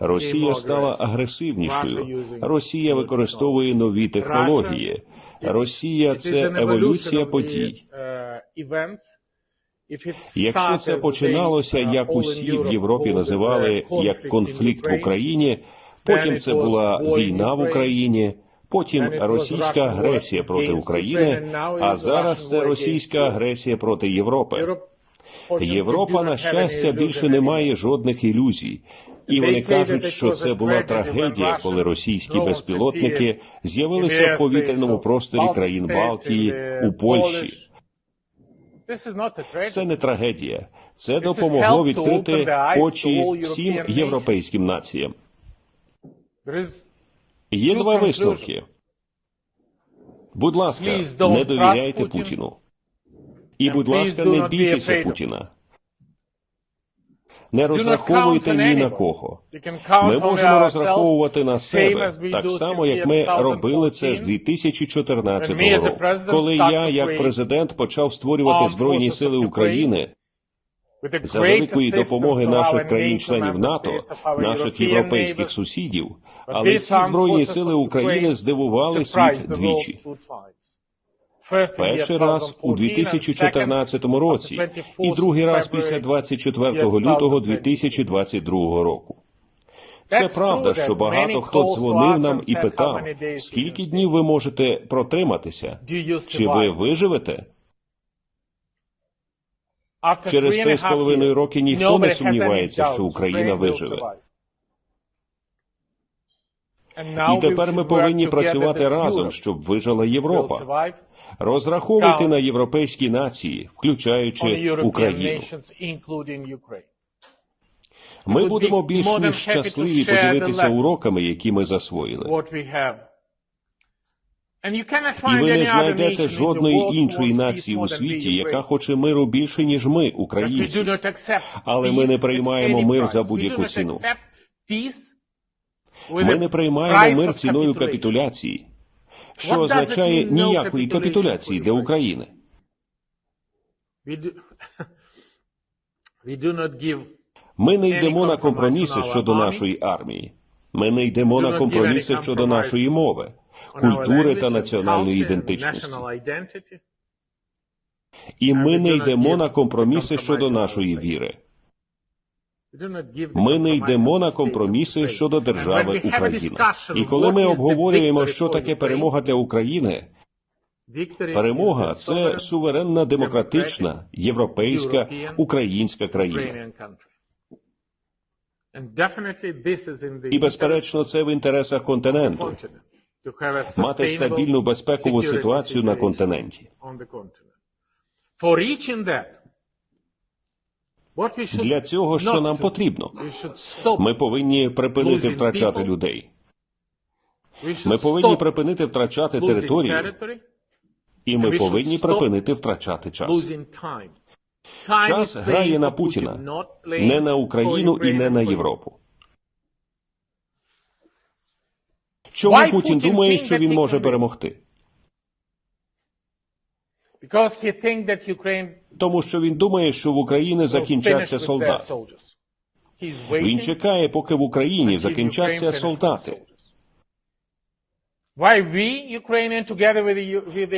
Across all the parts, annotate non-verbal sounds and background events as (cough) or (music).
Росія стала агресивнішою. Росія використовує нові технології. Росія це еволюція подій. Якщо це починалося, як усі в Європі називали як конфлікт в Україні, потім це була війна в Україні, потім російська агресія проти України, а зараз це російська агресія проти Європи. Європа, на щастя, більше не має жодних ілюзій. І вони кажуть, що це була трагедія, коли російські безпілотники з'явилися в повітряному просторі країн Балтії у Польщі. Це не трагедія, це допомогло відкрити очі всім європейським націям. Є два висновки. Будь ласка, не довіряйте Путіну. І, будь ласка, не бійтеся Путіна. Не розраховуйте ні на кого. Ми можемо розраховувати на себе так само, як ми робили це з 2014 року, коли я, як президент, почав створювати збройні сили України за великої допомоги наших країн-членів НАТО, наших європейських сусідів. Але ці збройні сили України здивували світ двічі. Перший раз у 2014 році і другий раз після 24 лютого 2022 року. Це правда, що багато хто дзвонив нам і питав, скільки днів ви можете протриматися, чи ви виживете? Через три з половиною роки ніхто не сумнівається, що Україна виживе. І тепер ми повинні працювати разом, щоб вижила Європа. Розраховуйте на європейські нації, включаючи Україну. Ми будемо більш ніж щасливі поділитися уроками, які ми засвоїли. І ви не знайдете жодної іншої нації у світі, яка хоче миру більше, ніж ми, українці. Але ми не приймаємо мир за будь-яку ціну. Ми не приймаємо мир ціною капітуляції, що означає ніякої капітуляції для України. (laughs) Ми не йдемо на компроміси щодо нашої армії. Ми не йдемо на компроміси щодо нашої мови, культури та національної ідентичності. І ми не йдемо на компроміси щодо нашої віри. Ми не йдемо на компроміси щодо держави Україна. І коли ми обговорюємо, що таке перемога для України, перемога це суверенна, демократична, європейська, українська країна. І, безперечно, це в інтересах континенту мати стабільну безпекову ситуацію на континенті. Для цього що нам потрібно? Ми повинні припинити втрачати людей. Ми повинні припинити втрачати територію, і ми повинні припинити втрачати час. Час грає на Путіна, не на Україну і не на Європу. Чому Путін думає, що він може перемогти? Тому що він думає, що в Україні закінчаться солдати. Він чекає, поки в Україні закінчаться солдати.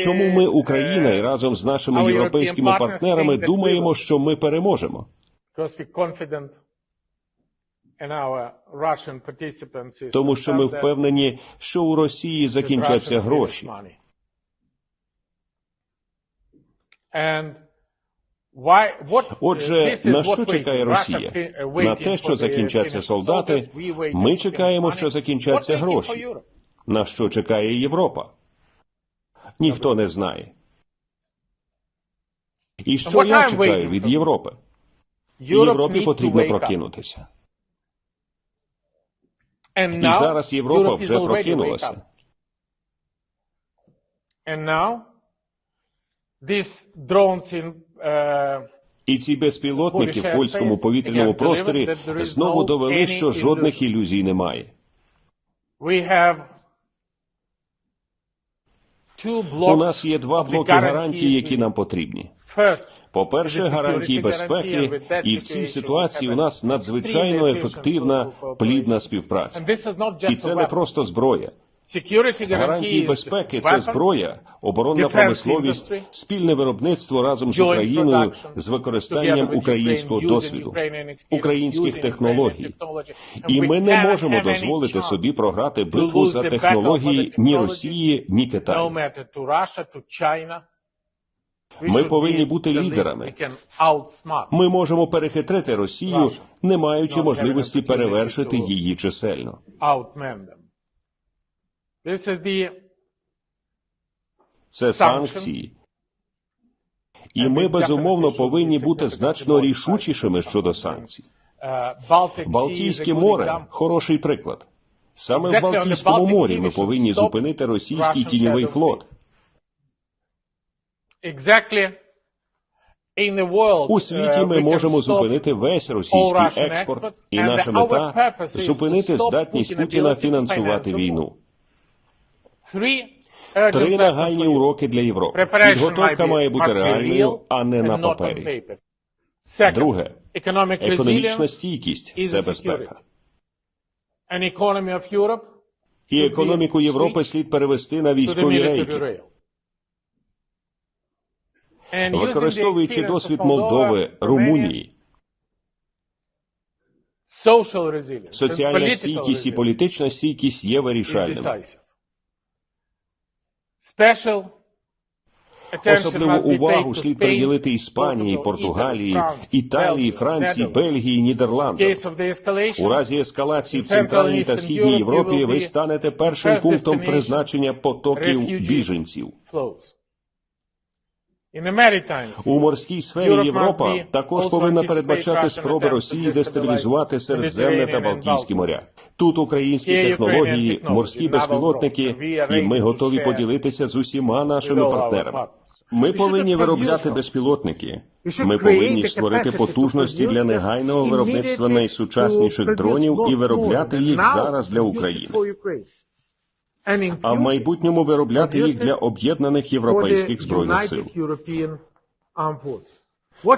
Чому ми, Україна, і разом з нашими європейськими партнерами думаємо, що ми переможемо? Тому що ми впевнені, що у Росії закінчаться гроші. Отже, на що чекає Росія? На те, що закінчаться солдати. Ми чекаємо, що закінчаться гроші. На що чекає Європа? Ніхто не знає. І що я чекаю від Європи? Європі потрібно прокинутися. І зараз Європа вже прокинулася. І ці безпілотники в польському повітряному просторі знову довели, що жодних ілюзій немає. У нас є два блоки гарантій, які нам потрібні. По-перше, гарантії безпеки, і в цій ситуації у нас надзвичайно ефективна плідна співпраця. І це не просто зброя. Гарантії безпеки це зброя, оборонна промисловість, спільне виробництво разом з Україною з використанням українського досвіду, українських технологій. І ми не можемо дозволити собі програти битву за технології ні Росії, ні Китаю. Ми повинні бути лідерами. Ми можемо перехитрити Росію, не маючи можливості перевершити її чисельно. This is the Це санкції. І ми безумовно повинні бути значно рішучішими щодо санкцій. uh, Балтійське море хороший приклад. Саме в Балтійському морі ми повинні зупинити російський тіньовий флот. У світі uh, ми можемо зупинити весь російський експорт, і наша мета зупинити здатність Путіна фінансувати війну. Три нагальні уроки для Європи. Підготовка має бути реальною, а не на папері. Друге, економічна стійкість це безпека. І економіку Європи слід перевести на військові рейки. Використовуючи досвід Молдови, Румунії, соціальна стійкість і політична стійкість є вирішальними. Особливу увагу слід приділити Іспанії, Португалії, Італії, Франції, Бельгії, Нідерландам. У разі ескалації в Центральній та Східній Європі ви станете першим пунктом призначення потоків біженців. У морській сфері Європа також повинна передбачати спроби Росії дестабілізувати Середземне та Балтійські моря. Тут українські технології, морські безпілотники, naval drones, and we і ми готові поділитися з усіма нашими партнерами. Ми повинні виробляти безпілотники. Ми повинні створити потужності для негайного виробництва найсучасніших дронів і виробляти їх зараз для України. for Ukraine. And in А в майбутньому виробляти їх для об'єднаних європейських збройних сил.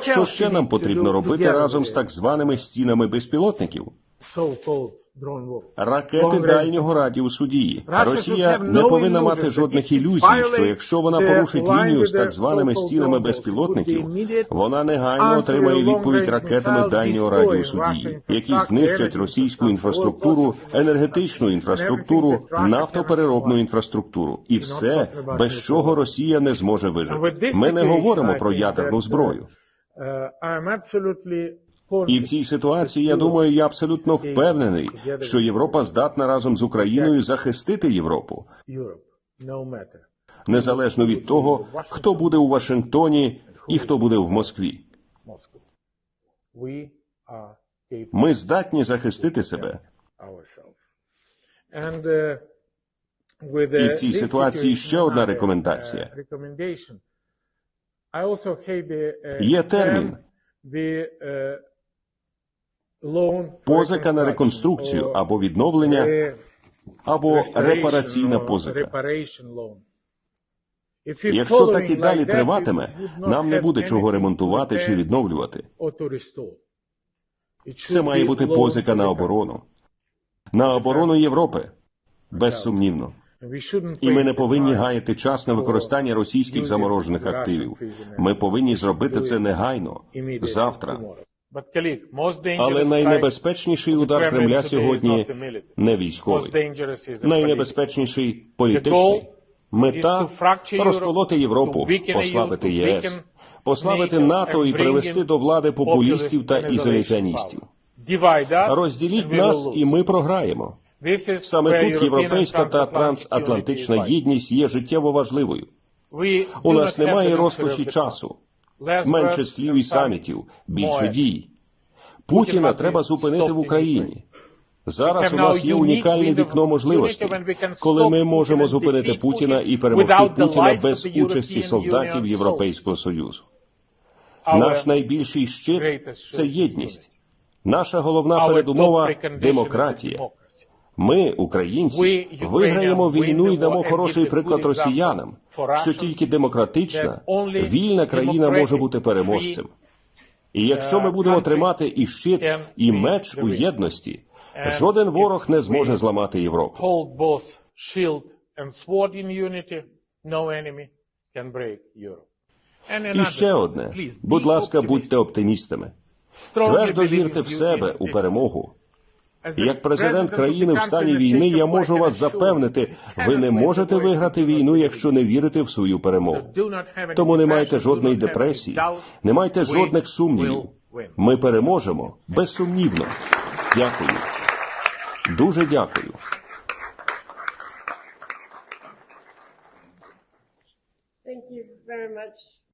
Що ще нам потрібно робити разом з так званими стінами безпілотників? Ракети дальнього радіусу дії. Росія не повинна мати жодних ілюзій, що якщо вона порушить лінію з так званими стінами безпілотників, вона негайно отримає відповідь ракетами дальнього радіусу дії, які знищать російську інфраструктуру, енергетичну інфраструктуру, нафтопереробну інфраструктуру, і все, без чого Росія не зможе вижити. Ми не говоримо про ядерну зброю. І в цій ситуації, я думаю, я абсолютно впевнений, що Європа здатна разом з Україною захистити Європу, незалежно від того, хто буде у Вашингтоні і хто буде в Москві. Ми здатні захистити себе. uh, І uh, в цій ситуації ще одна рекомендація. uh, uh, Є термін. Позика на реконструкцію або відновлення, або репараційна позика. Якщо так і далі триватиме, нам не буде чого ремонтувати чи відновлювати. Це має бути позика на оборону. На оборону Європи. Безсумнівно. І ми не повинні гаяти час на використання російських заморожених активів. Ми повинні зробити це негайно, завтра. Але найнебезпечніший удар Кремля сьогодні не військовий. Найнебезпечніший політичний. Мета розколоти Європу, послабити ЄС, послабити НАТО і привести до влади популістів та ізоляціоністів. Розділіть нас, і ми програємо. Саме тут європейська та трансатлантична єдність є життєво важливою. У нас немає розкоші часу, менше слів і самітів, більше дій. Путіна треба зупинити в Україні. Зараз у нас є унікальне вікно можливостей, коли ми можемо зупинити Путіна і перемогти Путіна без участі солдатів Європейського Союзу. Наш найбільший щит це єдність. Наша головна передумова демократія. Ми, українці, виграємо війну і дамо хороший приклад росіянам, що тільки демократична, вільна країна може бути переможцем. І якщо ми будемо тримати і щит, і меч у єдності, жоден ворог не зможе зламати Європу. І ще одне, будь ласка, будьте оптимістами. Твердо вірте в себе, у перемогу. Як президент країни в стані війни, я можу вас запевнити, ви не можете виграти війну, якщо не вірите в свою перемогу. Тому не майте жодної депресії, не майте жодних сумнівів. Ми переможемо безсумнівно. Дякую. Дуже дякую.